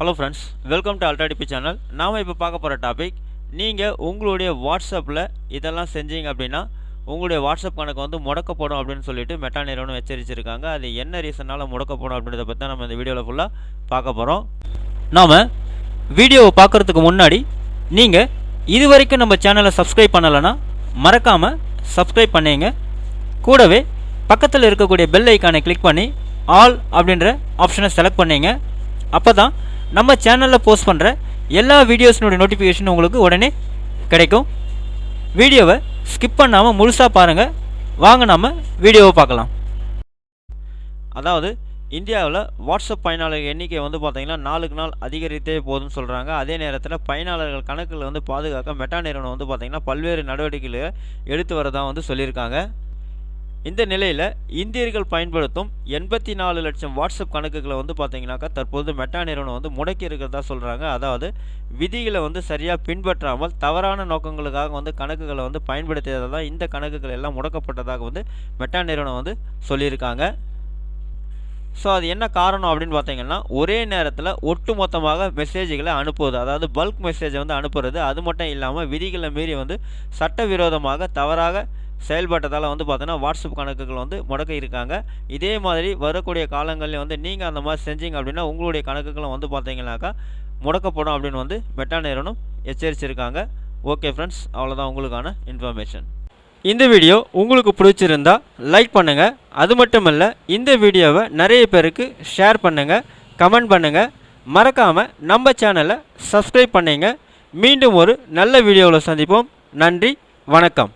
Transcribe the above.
Hello friends welcome to அல்ட்ராடிபி channel நாம் இப்போ பார்க்க போகிற டாபிக் நீங்கள் உங்களுடைய வாட்ஸ்அப்பில் இதெல்லாம் செஞ்சீங்க அப்படின்னா உங்களுடைய வாட்ஸ்அப் கணக்கு வந்து முடக்கப்படும் அப்படின்னு சொல்லிட்டு மெட்டா நிறுவனம் எச்சரிச்சிருக்காங்க. அது என்ன ரீசனால் முடக்கப்படும் அப்படின்றத பற்றி தான் நம்ம இந்த வீடியோவில் ஃபுல்லாக பார்க்க போகிறோம் நாம் வீடியோவை பார்க்குறதுக்கு முன்னாடி நீங்கள் இது வரைக்கும் நம்ம சேனலை சப்ஸ்கிரைப் பண்ணலைன்னா மறக்காமல் சப்ஸ்கிரைப் பண்ணீங்க. கூடவே பக்கத்தில் இருக்கக்கூடிய பெல் ஐக்கானை கிளிக் பண்ணி ஆல் அப்படின்ற ஆப்ஷனை செலக்ட் பண்ணிங்க. அப்போ தான் நம்ம சேனலில் போஸ்ட் பண்ணுற எல்லா வீடியோஸினுடைய நோட்டிஃபிகேஷன் உங்களுக்கு உடனே கிடைக்கும். வீடியோவை ஸ்கிப் பண்ணாமல் முழுசாக பாருங்கள் வாங்க நம்ம வீடியோவை பார்க்கலாம். அதாவது இந்தியாவில் வாட்ஸ்அப் பயனாளர்கள் எண்ணிக்கை வந்து பார்த்திங்கன்னா நாளுக்கு நாள் அதிகரித்தே போதும்னு சொல்கிறாங்க அதே நேரத்தில் பயனாளர்கள் கணக்கில் வந்து பாதுகாக்க மெட்டா நிறுவனம் வந்து பார்த்திங்கன்னா பல்வேறு நடவடிக்கைகளை எடுத்து வரதான் வந்து சொல்லியிருக்காங்க. இந்த நிலையில் இந்தியர்கள் பயன்படுத்தும் எண்பத்தி நாலு லட்சம் வாட்ஸ்அப் கணக்குகளை வந்து பார்த்தீங்கன்னாக்கா தற்போது மெட்டா நிறுவனம் வந்து முடக்கி இருக்கிறதா சொல்கிறாங்க அதாவது விதிகளை வந்து சரியாக பின்பற்றாமல் தவறான நோக்கங்களுக்காக வந்து கணக்குகளை வந்து பயன்படுத்தியதாக தான் இந்த கணக்குகள் எல்லாம் முடக்கப்பட்டதாக வந்து மெட்டா நிறுவனம் வந்து சொல்லியிருக்காங்க. ஸோ அது என்ன காரணம் அப்படின்னு பார்த்தீங்கன்னா ஒரே நேரத்தில் ஒட்டு மொத்தமாக மெசேஜ்களை அனுப்புவது அதாவது பல்க் மெசேஜை வந்து அனுப்புறது. அது மட்டும் இல்லாமல் விதிகளை மீறி வந்து சட்டவிரோதமாக தவறாக செயல்பட்டதால் வந்து பார்த்தோன்னா வாட்ஸ்அப் கணக்குகள் வந்து முடக்க இருக்காங்க. இதே மாதிரி வரக்கூடிய காலங்களில் வந்து நீங்கள் அந்த மாதிரி செஞ்சீங்க அப்படின்னா உங்களுடைய கணக்குகளும் வந்து பார்த்தீங்கன்னாக்கா முடக்கப்படும் அப்படின்னு வந்து மெட்டா நிறுவனம் எச்சரிச்சிருக்காங்க. ஓகே ஃப்ரெண்ட்ஸ் அவ்வளோதான் உங்களுக்கான இன்ஃபர்மேஷன் இந்த வீடியோ உங்களுக்கு பிடிச்சிருந்தா லைக் பண்ணுங்கள் அது மட்டும் இல்லை இந்த வீடியோவை நிறைய பேருக்கு ஷேர் பண்ணுங்கள் கமெண்ட் பண்ணுங்கள் மறக்காமல் நம்ம சேனலை சப்ஸ்கிரைப் பண்ணிங்க. மீண்டும் ஒரு நல்ல வீடியோவில் சந்திப்போம். நன்றி வணக்கம்.